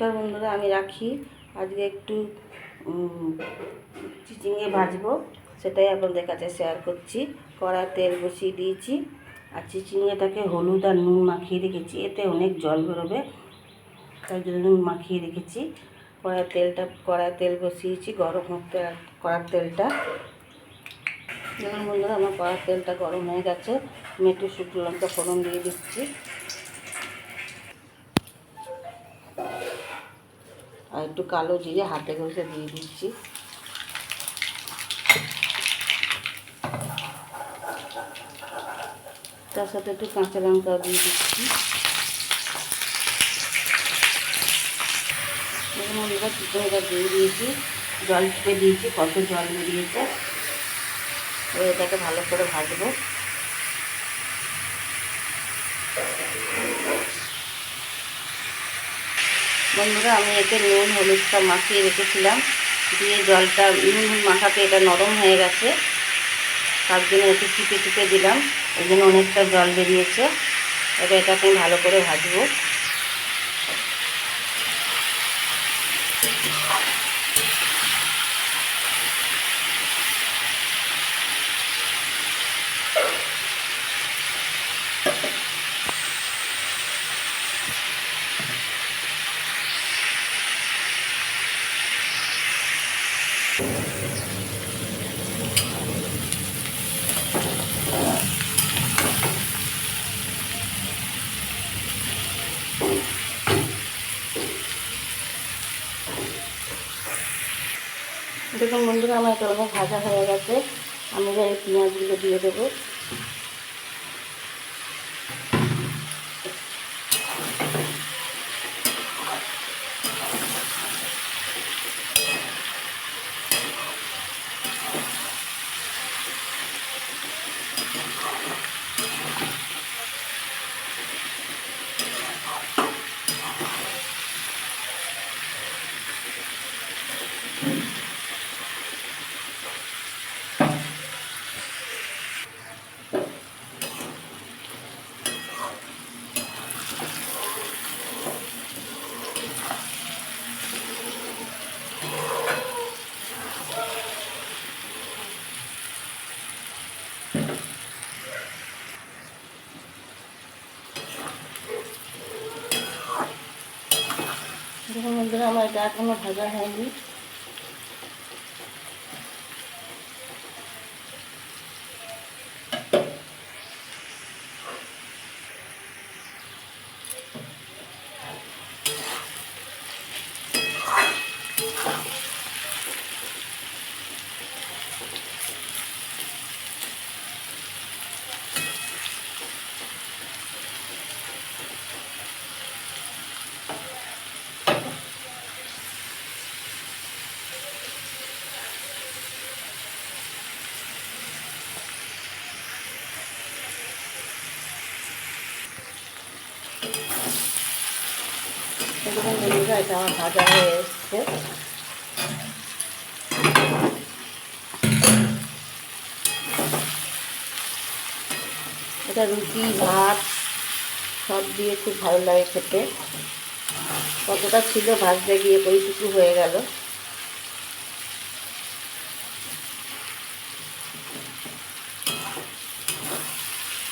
নমস্কার বন্ধুরা, আমি রাখি। আজকে একটু চিচিঙে ভাজবো। সেটাই আপনাদের কাছে শেয়ার করছি। কড়া তেল বসিয়ে দিয়েছি। আর চিচিঙেটাকে হলুদ আর নুন মাখিয়ে রেখেছি। এতে অনেক জল বেরোবে। তাই জন্য নুন মাখিয়ে রেখেছি। কড়ার তেলটা কড়ায় তেল বসিয়েছি, গরম হতে কড়ার তেলটা। যেমন বন্ধুরা, আমার কড়ার তেলটা গরম হয়ে গেছে। আমি একটু শুকনো লঙ্কা ফোড়ন দিয়ে দিচ্ছি। আর একটু কালো জিরে হাতে ঘষে দিয়ে দিচ্ছি। তার সাথে একটু কাঁচা লঙ্কা দিয়ে দিচ্ছি। চিকেনটা দিয়ে দিয়েছি, জল টিপে দিয়েছি, কত জল বেরিয়েছে। এটাকে ভালো করে ভাজবো। বন্ধুরা, আমি এতে নুন, হলুদটা মাখিয়ে রেখেছিলাম। দিয়ে জলটা, নুন মাখাতে এটা নরম হয়ে গেছে। তার জন্য একটু টিপে টিপে দিলাম। ওই জন্য অনেকটা জল বেরিয়েছে। এবার এটাকে ভালো করে ভাজবো। দেখুন বন্ধুরা আমার অনেক ভাজা হয়ে গেছে। আমি এই পেঁয়াজগুলো দিয়ে দেবো। দেখুন বন্ধুরা আমার এটা এখনও ভাজা হয়নি এটা আমার ভাজা হয়ে এসছে। এটা রুটি, ভাত, সব দিয়ে খুব ভালো লাগে খেতে। কতটা ছিল ভাজতে গিয়ে ওইটুকু হয়ে গেল।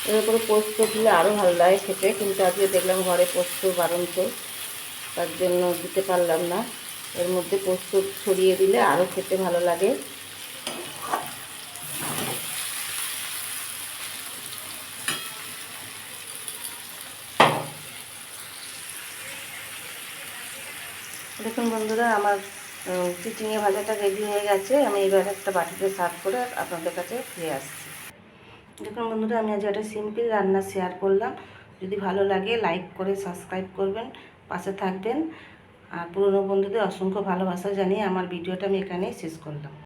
এর উপরে পোস্ত দিলে আরও ভালো লাগে খেতে, কিন্তু আজকে দেখলাম ঘরে পোস্ত বারন্ত তার জন্য দিতে পারলাম না। এর মধ্যে পোস্ত ছড়িয়ে দিলে আরও খেতে ভালো লাগে। দেখুন বন্ধুরা, আমার চিচিঙে ভাজাটা রেডি হয়ে গেছে। আমি এবার একটা বাটিতে সার্ভ করে আপনাদের কাছে ফিরে আসছি। দেখুন বন্ধুরা, আমি আজ একটা সিম্পল রান্না শেয়ার করলাম। যদি ভালো লাগে লাইক করে সাবস্ক্রাইব করবেন। পাশে থাকবেন। আর পুরনো বন্ধুদের অসংখ্য ভালোবাসা জানিয়ে আমার ভিডিওটা আমি এখানেই শেষ করলাম।